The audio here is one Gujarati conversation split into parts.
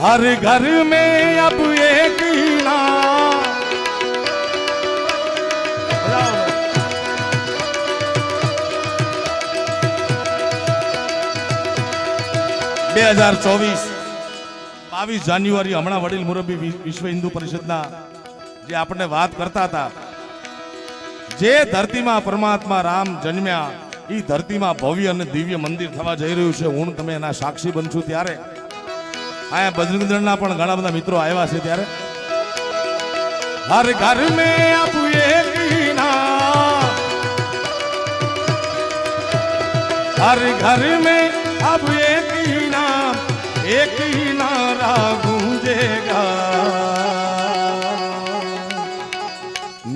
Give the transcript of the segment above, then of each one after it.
हर घर में अब एक ही नाम બે હજાર ચોવીસ બાવીસ જાન્યુઆરી હમણાં વડીલ મુરબ્બી વિ- વિશ્વ હિન્દુ પરિષદના જે આપણને વાત કરતા હતા જે ધરતીમાં પરમાત્મા રામ જન્મ્યા એ ધરતીમાં ભવ્ય અને દિવ્ય મંદિર થવા જઈ રહ્યું છે હું ને તમે એના સાક્ષી બનશું ત્યારે અહીંયા બજરંગ દળના પણ ઘણા બધા મિત્રો આવ્યા છે ત્યારે હર ઘર મેં અબ એક ही नाम हर घर में अब एक ही नाम एक ही नारा गूंजेगा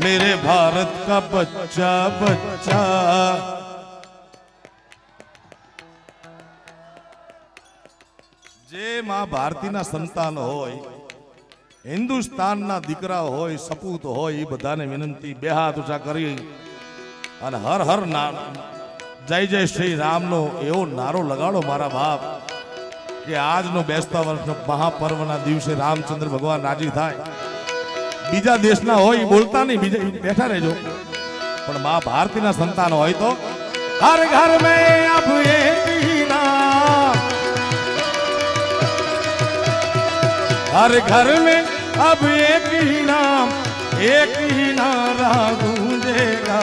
मेरे भारत का बच्चा बच्चा જે માં ભારતીના સંતાન હોય, હિન્દુસ્તાનના દીકરા હોય, સપૂત હોય એ બધાને વિનંતી, બે હાથ ઊંચા કરી અને હર હર ના જય જય શ્રી રામનો એવો નારો લગાડો મારા બાપ કે આજનો બેસતા વર્ષનો મહાપર્વના દિવસે રામચંદ્ર ભગવાન રાજી થાય. બીજા દેશના હોય બોલતા નહીં, બીજા બેઠા રહેજો. પણ મા ભારતીના સંતાન હોય તો, હર ઘર મેં અબ हर घर में अब एक ही नाम एक ही नारा गूंजेगा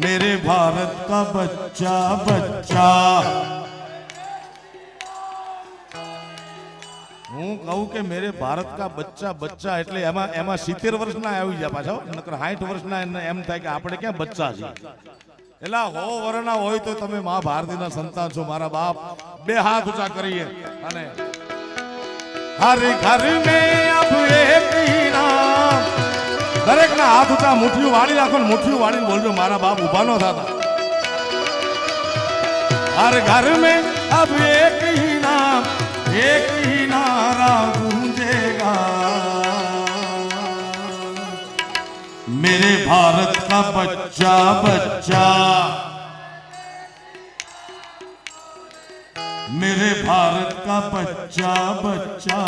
मेरे भारत का बच्चा बच्चा હું કહું કે મેરે ભારત કા બચ્ચા બચ્ચા એટલે એમાં એમાં સિત્તેર વર્ષના આવી ગયા પાછા હો. નકર સાઠ વર્ષના એને એમ થાય કે આપણે ક્યાં બચ્ચા છીએ એટલે હો વરના હોય તો તમે મા ભારતીના સંતાન છો મારા બાપ બે હાથ ઊંચા કરીએ અને હર ઘર મેં અબ એક ही नाम દરેક ના હાથ ઊંચા મુઠ્ઠીઓ વાળી રાખો ને મુઠ્ઠીઓ વાળીને બોલજો મારા બાપ ઊભા ન થતા हर घर में अब एक ही नाम एक ही नारा गूंजेगा मेरे भारत का बच्चा बच्चा मेरे भारत का बच्चा बच्चा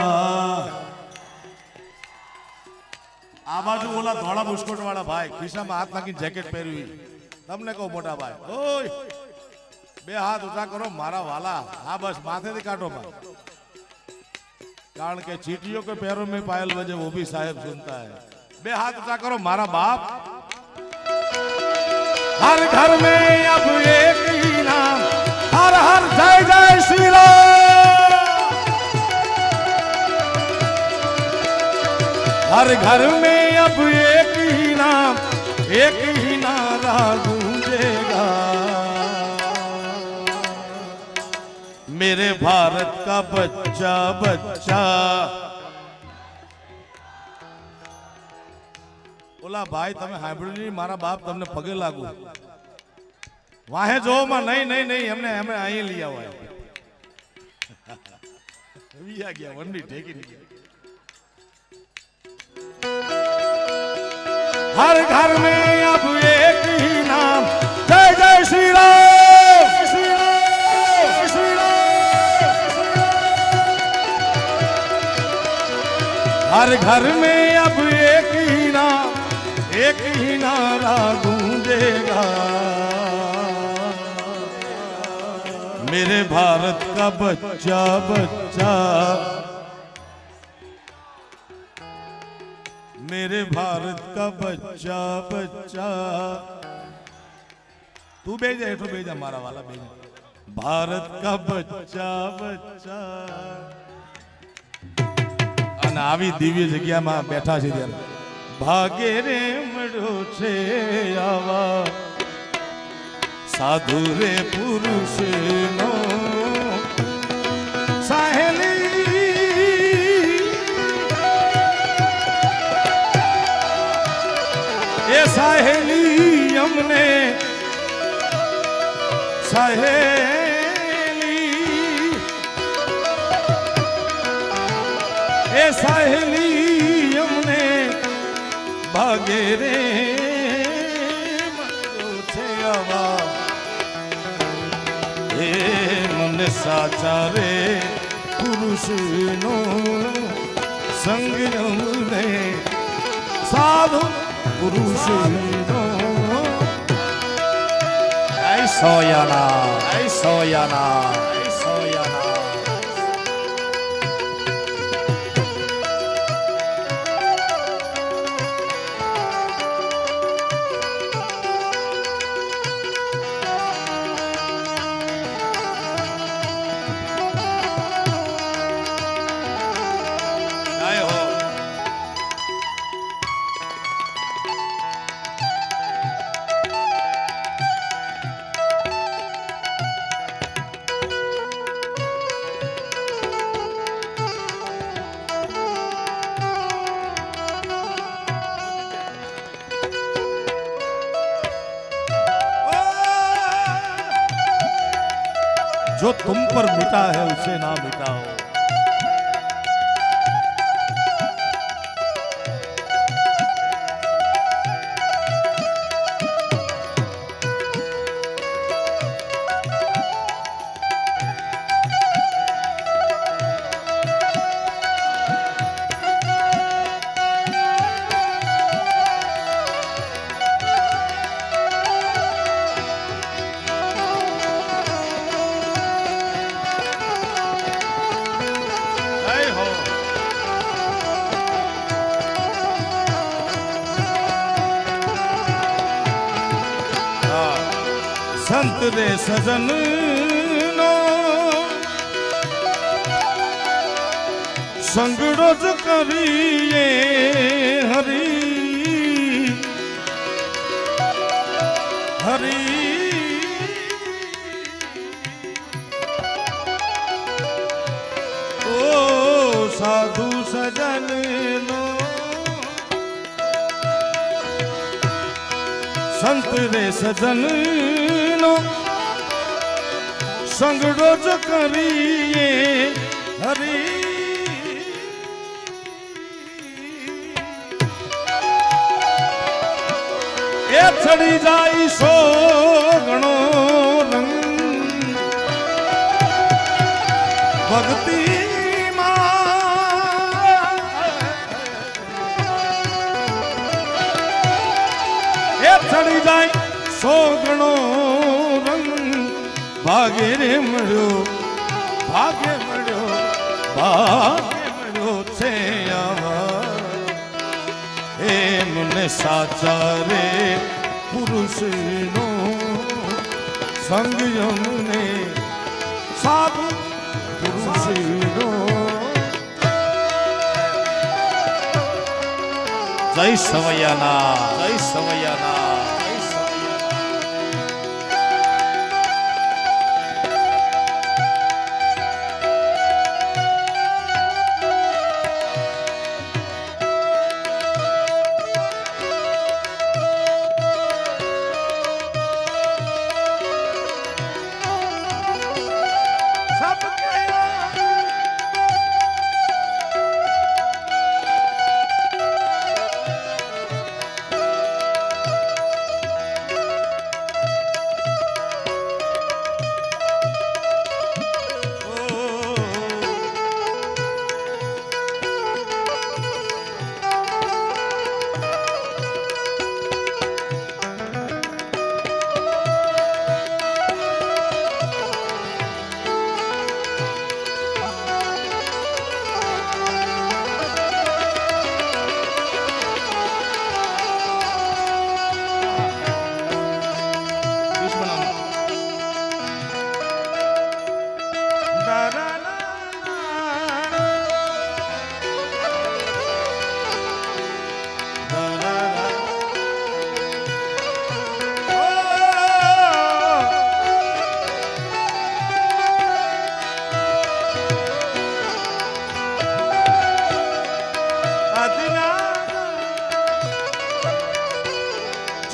આ બાજુ ઓલા ધોળા બુસ્કોટ વાળા ભાઈ ખિસ્સામાં હાથ નાખીને જેકેટ પહેર્યું તમને કહું મોટા ભાઈ ઓય બે હાથ ઊંચા કરો મારા વાલા હા બસ માથેથી કાઢો ભાઈ કારણ કે चीटियों के पैरों में पायल बजे वो भी साहेब सुनता है બે હાથ ઊંચા કરો મારા બાપ हर घर में अब एक ही नाम हर हर जय जय श्री राम हर घर में अब एक ही नाम एक ही नारा गूंजेगा मेरे भारत का बच्चा बच्चा ઓલા ભાઈ તમે સાંભળ્યું નહીં મારા બાપ તમને પગે લાગુ વાહે જોવામાં નહીં નહીં નહીં એમને એમને અહીં લઈ આવો વિયા ગયા વંડી ઠેકી નહીં हर घर में अब एक ही नाम जय जय श्री राम श्री राम श्री राम हर घर में अब एक ही नाम एक ही नारा गूंजेगा मेरे भारत का बच्चा बच्चा मेरे भारत का बच्चा बच्चा તું બે જા હેઠો બે જા મારા વાલા બે જા ભારત કા બચ્ચા બચ્ચા અને આવી દિવ્ય જગ્યામાં બેઠા છે ત્યારે ભાગે રે મળો છે આવા સાધુ રે પુરુષ નો સાહેલી એ સાહેલી અમને સાહેલી એ સાહેલી અમને ભાગે રે મળ્યો છે આવા એ મને સા સાચા રે પુરુષનો સંગ અમને સાધુ પુરુષનો જય સોયાના જય સોયાના तुम पर मिटा है उसे ना मिटाओ। સંત રે સજન સંગડો જ કરીએ હરી હરી સાધુ સજન નો સંત રે સજન સંગડો જ કરીએ. હરી. એ ચડી જાય સો ગણો રંગ. ભક્તિ ચડી જાય સો ગણો ભાગે રે મળ્યો ભાગે મળ્યો ભાગે મળ્યો છે આવા. એ મને સાચા રે પુરુષનો સંગ યમને સાધુ પુરુષનો. જય સવૈયાના જય સવૈયાના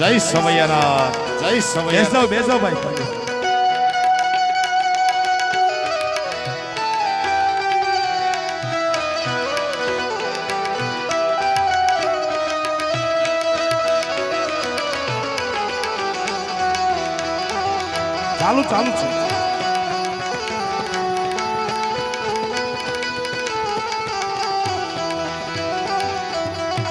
જય સવૈયાના જય સમય બેસો બેસો ભાઈ ચાલુ ચાલુ છે.